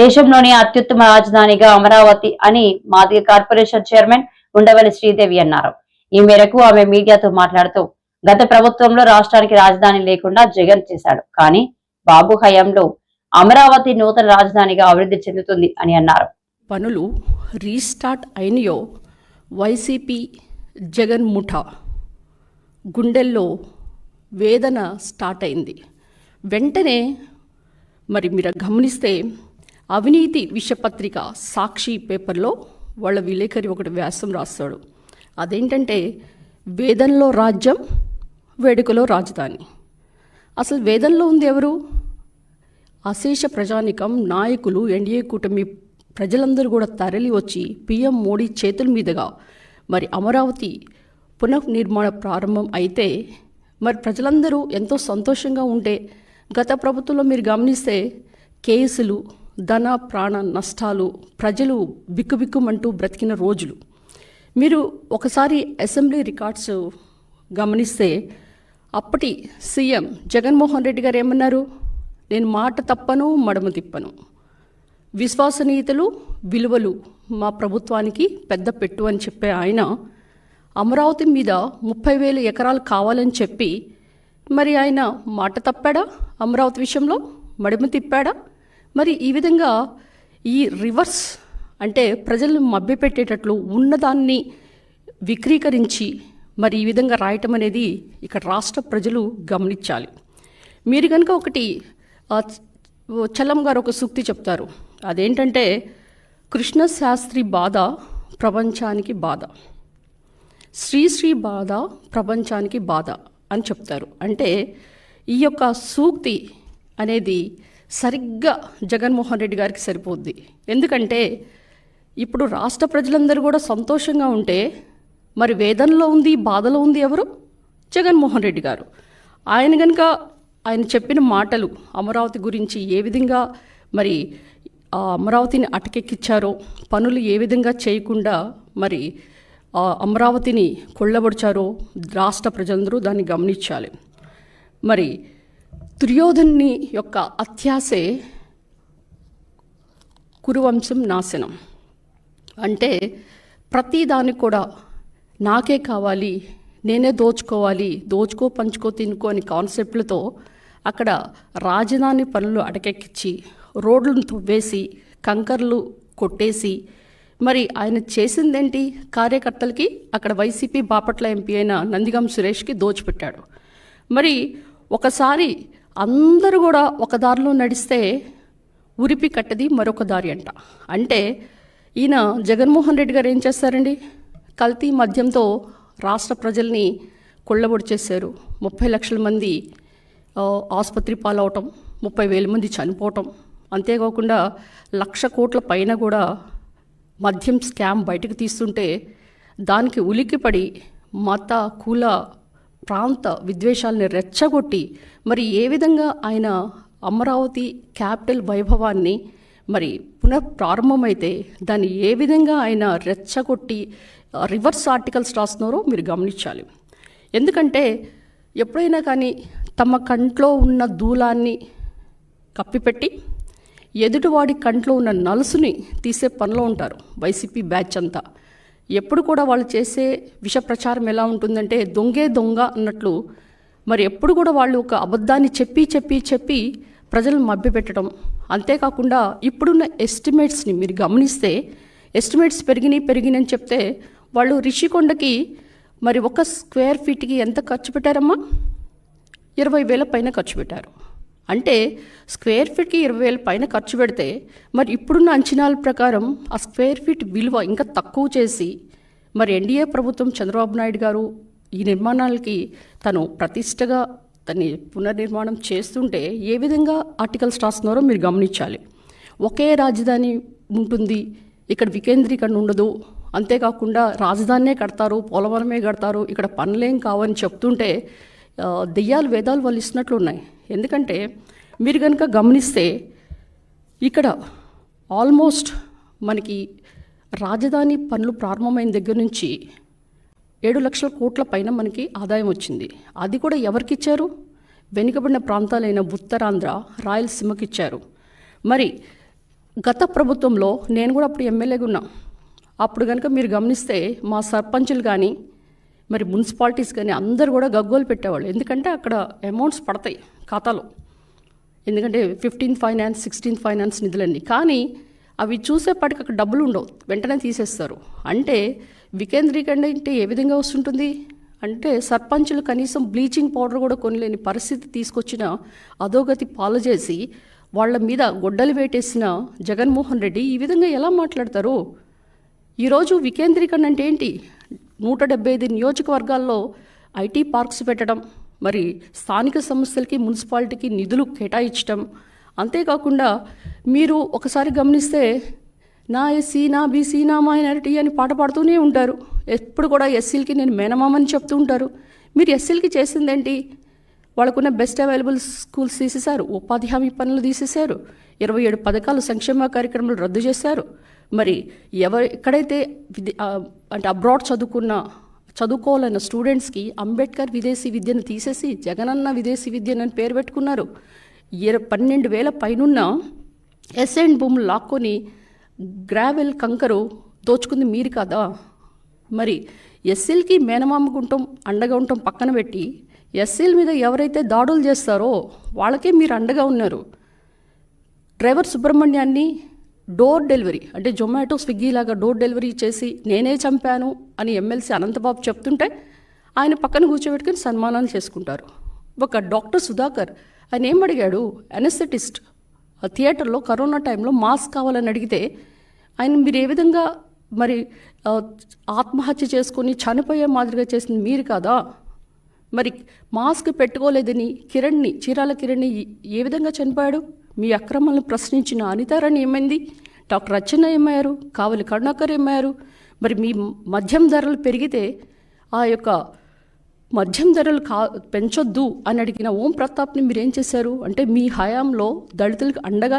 దేశంలోని అత్యుత్తమ రాజధానిగా అమరావతి అని మాదిగ కార్పొరేషన్ చైర్మన్ ఉండవల్లి శ్రీదేవి అన్నారు. ఈ మేరకు ఆమె మీడియాతో మాట్లాడుతూ గత ప్రభుత్వంలో రాష్ట్రానికి రాజధాని లేకుండా జగన్ చేశాడు. కానీ బాబు హయాంలో అమరావతి నూతన రాజధానిగా అభివృద్ధి చెందుతుంది అని అన్నారు. పనులు రీస్టార్ట్ అయినయో వైసీపీ జగన్ ముఠా. గుండెల్లో వేదన స్టార్ట్ అయింది. వెంటనే మరి మీరు గమనిస్తే అవినీతి విషపత్రిక సాక్షి పేపర్లో వాళ్ళ విలేకరి ఒకటి వ్యాసం రాస్తాడు. అదేంటంటే వేదంలో రాజ్యం వేడుకలో రాజధాని. అసలు వేదంలో ఉంది ఎవరు? అశేష ప్రజానికం నాయకులు ఎన్డీఏ కూటమి ప్రజలందరూ కూడా తరలి వచ్చి పిఎం మోడీ చేతుల మీదుగా మరి అమరావతి పునర్నిర్మాణ ప్రారంభం అయితే మరి ప్రజలందరూ ఎంతో సంతోషంగా ఉంటే గత ప్రభుత్వంలో మీరు గమనిస్తే కేసులు ధన ప్రాణ నష్టాలు ప్రజలు బిక్కుబిక్కుమంటూ బ్రతికిన రోజులు. మీరు ఒకసారి అసెంబ్లీ రికార్డ్స్ గమనిస్తే అప్పటి సీఎం జగన్మోహన్ రెడ్డి గారు ఏమన్నారు? నేను మాట తప్పను మడమ తిప్పను. విశ్వసనీయతలు విలువలు మా ప్రభుత్వానికి పెద్ద పెట్టు అని చెప్పే ఆయన అమరావతి మీద ముప్పై వేల ఎకరాలు కావాలని చెప్పి మరి ఆయన మాట తప్పాడా? అమరావతి విషయంలో మడిమ తిప్పాడా? మరి ఈ విధంగా ఈ రివర్స్ అంటే ప్రజలను మభ్యపెట్టేటట్లు ఉన్నదాన్ని విక్రీకరించి మరి ఈ విధంగా రాయటం అనేది ఇక్కడ రాష్ట్ర ప్రజలు గమనించాలి. మీరు కనుక ఒకటి ఆ, చలం గారు ఒక సూక్తి చెప్తారు. అదేంటంటే కృష్ణ శాస్త్రి బాధ ప్రపంచానికి బాధ. శ్రీశ్రీ బాధ ప్రపంచానికి బాధ అని చెప్తారు. అంటే ఈ యొక్క సూక్తి అనేది సరిగ్గా జగన్మోహన్ రెడ్డి గారికి సరిపోద్ది. ఎందుకంటే ఇప్పుడు రాష్ట్ర ప్రజలందరూ కూడా సంతోషంగా ఉంటే మరి వేదనలో ఉంది బాధలో ఉంది ఎవరు? జగన్మోహన్ రెడ్డి గారు. ఆయన కనుక ఆయన చెప్పిన మాటలు అమరావతి గురించి ఏ విధంగా మరి ఆ అమరావతిని అటకెక్కిచ్చారో పనులు ఏ విధంగా చేయకుండా మరి ఆ అమరావతిని కొళ్ళబడిచారో రాష్ట్ర ప్రజలందరూ దాన్ని గమనించాలి. మరి దుర్యోధన్ని యొక్క అత్యాసే కురువంశం నాశనం. అంటే ప్రతిదానికి కూడా నాకే కావాలి నేనే దోచుకోవాలి దోచుకో పంచుకో తినుకో అని కాన్సెప్ట్లతో అక్కడ రాజధాని పనులు అడకెక్కించి రోడ్లను తువ్వేసి కంకర్లు కొట్టేసి మరి ఆయన చేసిందేంటి? కార్యకర్తలకి అక్కడ వైసీపీ బాపట్ల ఎంపీ అయిన నందిగం సురేష్కి దోచిపెట్టాడు. మరి ఒకసారి అందరూ కూడా ఒక దారిలో నడిస్తే ఉరిపి కట్టది మరొక దారి అంట. అంటే ఈయన జగన్మోహన్ రెడ్డి గారు ఏం చేస్తారండి? కల్తీ మద్యంతో రాష్ట్ర ప్రజల్ని కొళ్ళబొడి చేశారు. ముప్పై లక్షల మంది ఆసుపత్రి పాలవటం ముప్పై వేల మంది చనిపోవటం. అంతేకాకుండా లక్ష కోట్ల పైన కూడా మద్యం స్కామ్ బయటకు తీస్తుంటే దానికి ఉలిక్కిపడి మత కుల ప్రాంత విద్వేషాలని రెచ్చగొట్టి మరి ఏ విధంగా ఆయన అమరావతి క్యాపిటల్ వైభవాన్ని మరి పునః ప్రారంభమైతే దాన్ని ఏ విధంగా ఆయన రెచ్చగొట్టి రివర్స్ ఆర్టికల్స్ రాస్తున్నారో మీరు గమనించాలి. ఎందుకంటే ఎప్పుడైనా కానీ తమ కంట్లో ఉన్న దూలాన్ని కప్పిపెట్టి ఎదుటివాడి కంట్లో ఉన్న నలుసుని తీసే పనిలో ఉంటారు వైసీపీ బ్యాచ్ అంతా. ఎప్పుడు కూడా వాళ్ళు చేసే విష ప్రచారం ఎలా ఉంటుందంటే దొంగే దొంగ అన్నట్లు. మరి ఎప్పుడు కూడా వాళ్ళు ఒక అబద్ధాన్ని చెప్పి చెప్పి చెప్పి ప్రజలను మభ్యపెట్టడం. అంతేకాకుండా ఇప్పుడున్న ఎస్టిమేట్స్ని మీరు గమనిస్తే ఎస్టిమేట్స్ పెరిగినాయి పెరిగినాయి అని చెప్తే వాళ్ళు రిషికొండకి మరి ఒక స్క్వేర్ ఫీట్కి ఎంత ఖర్చు పెట్టారమ్మా? ఇరవై వేల పైన ఖర్చు పెట్టారు. అంటే స్క్వేర్ ఫీట్కి ఇరవై వేల పైన ఖర్చు పెడితే మరి ఇప్పుడున్న అంచనాల ప్రకారం ఆ స్క్వేర్ ఫీట్ విలువ ఇంకా తక్కువ చేసి మరి ఎన్డీఏ ప్రభుత్వం చంద్రబాబు నాయుడు గారు ఈ నిర్మాణాలకి తను ప్రతిష్టగా దాన్ని పునర్నిర్మాణం చేస్తుంటే ఏ విధంగా ఆర్టికల్స్ రాస్తున్నారో మీరు గమనించాలి. ఒకే రాజధాని ఉంటుంది ఇక్కడ వికేంద్రీకరణ ఉండదు. అంతేకాకుండా రాజధానినే కడతారు పోలవరమే కడతారు ఇక్కడ పనులేం కావని చెప్తుంటే దెయ్యాలు వేదాలు వాళ్ళు ఇస్తున్నట్లు ఉన్నాయి. ఎందుకంటే మీరు కనుక గమనిస్తే ఇక్కడ ఆల్మోస్ట్ మనకి రాజధాని పనులు ప్రారంభమైన దగ్గర నుంచి ఏడు లక్షల కోట్ల పైన మనకి ఆదాయం వచ్చింది. అది కూడా ఎవరికి ఇచ్చారు వెనుకబడిన ప్రాంతాలైన ఉత్తరాంధ్ర రాయలసీమకి ఇచ్చారు మరి గత ప్రభుత్వంలో నేను కూడా అప్పుడు ఎమ్మెల్యేగా ఉన్నా. అప్పుడు కనుక మీరు గమనిస్తే మా సర్పంచులు కానీ మరి మున్సిపాలిటీస్ కానీ అందరు కూడా గగ్గోలు పెట్టేవాళ్ళు. ఎందుకంటే అక్కడ అమౌంట్స్ పడతాయి ఖాతాలో. ఎందుకంటే ఫిఫ్టీన్త్ ఫైనాన్స్ సిక్స్టీన్త్ ఫైనాన్స్ నిధులన్నీ. కానీ అవి చూసేపాటికి అక్కడ డబ్బులు ఉండవు. వెంటనే తీసేస్తారు. అంటే వికేంద్రీకరణ అంటే ఏ విధంగా వస్తుంటుంది? అంటే సర్పంచులు కనీసం బ్లీచింగ్ పౌడర్ కూడా కొనలేని పరిస్థితి తీసుకొచ్చిన అధోగతి పాలు చేసి వాళ్ళ మీద గొడ్డలు వేటేసిన జగన్మోహన్ రెడ్డి ఈ విధంగా ఎలా మాట్లాడతారు? ఈరోజు వికేంద్రీకరణ అంటే ఏంటి? నూట డెబ్బై ఐదు నియోజకవర్గాల్లో ఐటీ పార్క్స్ పెట్టడం మరి స్థానిక సంస్థలకి మున్సిపాలిటీకి నిధులు కేటాయించడం అంతేకాకుండా మీరు ఒకసారి గమనిస్తే నా ఎస్సీ నా బీసీ నా మైనారిటీ అని పాట పాడుతూనే ఉంటారు. ఎప్పుడు కూడా ఎస్సీలకి నేను మేనమామని చెప్తూ ఉంటారు. మీరు ఎస్సీలకి చేసిందేంటి? వాళ్ళకున్న బెస్ట్ అవైలబుల్ స్కూల్స్ తీసేశారు. ఉపాధి హామీ పనులు తీసేశారు. ఇరవై ఏడు పథకాలు సంక్షేమ కార్యక్రమాలు రద్దు చేశారు. మరి ఎవరు ఎక్కడైతే విద్య అంటే అబ్రాడ్ చదువుకున్న చదువుకోవాలన్న స్టూడెంట్స్కి అంబేద్కర్ విదేశీ విద్యను తీసేసి జగనన్న విదేశీ విద్యను అని పేరు పెట్టుకున్నారు. ఇర పన్నెండు వేల పైనున్న ఎస్ఎండ్ భూములు లాక్కొని గ్రావెల్ కంకరు దోచుకుంది మీరు కాదా? మరి ఎస్సీలకి మేనమామ గుంటం అండగా ఉంటాం పక్కన పెట్టి ఎస్సీల మీద ఎవరైతే దాడులు చేస్తారో వాళ్ళకే మీరు అండగా ఉన్నారు. డ్రైవర్ సుబ్రహ్మణ్యాన్ని డోర్ డెలివరీ అంటే జొమాటో స్విగ్గీ లాగా డోర్ డెలివరీ చేసి నేనే చంపాను అని ఎమ్మెల్సీ అనంతబాబు చెప్తుంటే ఆయన పక్కన కూర్చోబెట్టుకుని సన్మానాలు చేసుకుంటారు. ఒక డాక్టర్ సుధాకర్ ఆయన ఏం అడిగాడు? అనెస్థెటిస్ట్ ఆ థియేటర్లో కరోనా టైంలో మాస్క్ కావాలని అడిగితే ఆయన మీరు ఏ విధంగా మరి ఆత్మహత్య చేసుకొని చనిపోయే మాదిరిగా చేసింది మీరు కాదా? మరి మాస్క్ పెట్టుకోలేదని కిరణ్ని చీరాల కిరణ్ని ఏ విధంగా చనిపోయాడు? మీ అక్రమాలను ప్రశ్నించిన అనితారాణి ఏమైంది? డాక్టర్ అచ్చన్న ఏమయ్యారు? కావలి కరుణాకర్ ఏమయ్యారు? మరి మీ మద్యం ధరలు పెరిగితే ఆ యొక్క మద్యం ధరలు కా పెంచొద్దు అని అడిగిన ఓం ప్రతాప్ని మీరేం చేశారు? అంటే మీ హయాంలో దళితులకు అండగా